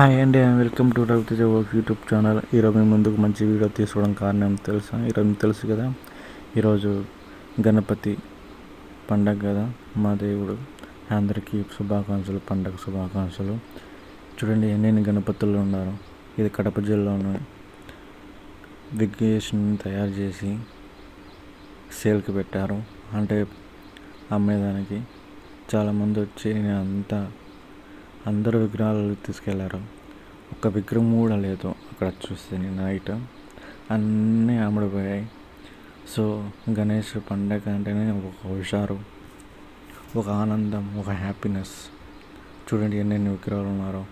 Hi అండి welcome to Raviteja work YouTube channel ఈరోజు మేము ముందుకు మంచి వీడియో తీసుకోవడం కారణం తెలుసా? ఈరోజు మీకు తెలుసు కదా? ఈరోజు గణపతి పండగ కదా? మా దేవుడు అందరికీ శుభాకాంక్షలు పండగ శుభాకాంక్షలు. చూడండి ఎన్నెన్ని గణపతులు ఉన్నారు. ఇది కడప జిల్లాలో విఘ్నేష్ని తయారు చేసి సేల్కి పెట్టారు. అంటే అమ్మేదానికి చాలామంది వచ్చి నేను అంతా అందరు విగ్రహాలు తీసుకెళ్ళారు. ఒక విగ్రహం కూడా లేదు అక్కడ చూస్తే నేను నైట్ అన్నీ అమ్ముడిపోయాయి. సో గణేష్ పండగ అంటేనే ఒక హుషారు ఒక ఆనందం ఒక హ్యాపీనెస్ చూడండి ఎన్ని విగ్రహాలు ఉన్నారో.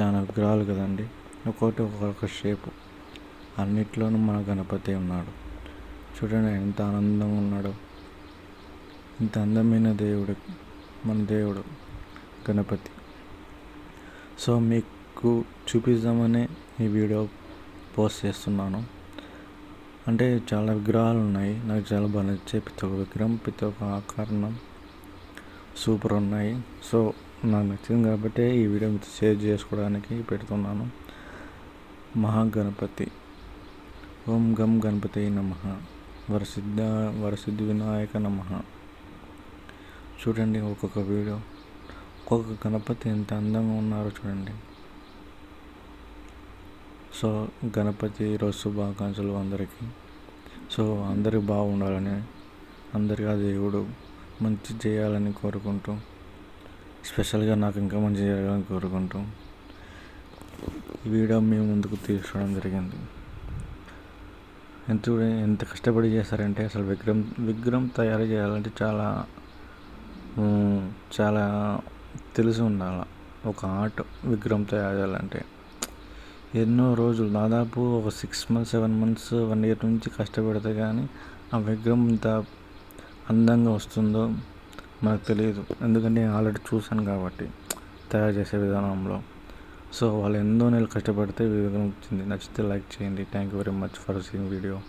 చాలా విగ్రహాలు కదండి. ఒక్కొక్కటి ఒక్కొక్క షేపు అన్నిట్లోనూ మన గణపతి ఉన్నాడు. చూడండి ఎంత ఆనందంగా ఉన్నాడో. ఇంత అందమైన దేవుడు మన దేవుడు గణపతి. సో మీకు చూపిద్దామనే ఈ వీడియో పోస్ట్ చేస్తున్నాను. అంటే చాలా విగ్రహాలు ఉన్నాయి. నాకు చాలా బాగా నచ్చే ప్రతి ఒక్క విగ్రహం ప్రతి ఒక్క ఆకారణం సూపర్ ఉన్నాయి. సో నాకు నచ్చింది కాబట్టి ఈ వీడియో మీతో షేర్ చేసుకోవడానికి పెడుతున్నాను. మహాగణపతి. ఓం గం గణపతి నమ. వరసిద్ధ వరసిద్ధి వినాయక నమ. చూడండి ఒక్కొక్క వీడియో. ఒక్కొక్క గణపతి ఎంత అందంగా ఉన్నారో చూడండి. సో గణపతి రోజు శుభాకాంక్షలు అందరికీ. సో అందరూ బాగుండాలని అందరికీ ఆ దేవుడు మంచి చేయాలని కోరుకుంటూ స్పెషల్గా నాకు ఇంకా మంచి చేయాలని కోరుకుంటూ ఈ వీడియో మీ ముందుకు తీసుకోవడం జరిగింది. ఎంత ఎంత కష్టపడి చేస్తారంటే అసలు విగ్రహం విగ్రహం తయారు చేయాలంటే చాలా చాలా తెలిసి ఉండాలి. ఒక ఆర్ట్ విగ్రహం తయారు చేయాలంటే. ఎన్నో రోజులు దాదాపు ఒక six months seven months one year నుంచి కష్టపడితే కానీ ఆ విగ్రహం ఇంత అందంగా వస్తుందో మనకు తెలియదు. ఎందుకంటే నేను ఆల్రెడీ చూశాను కాబట్టి తయారు చేసే విధానంలో. సో వాళ్ళు ఎన్నో నెలలు కష్టపడితే విగ్రహం వచ్చింది. నచ్చితే లైక్ చేయండి. Thank you very much for seeing video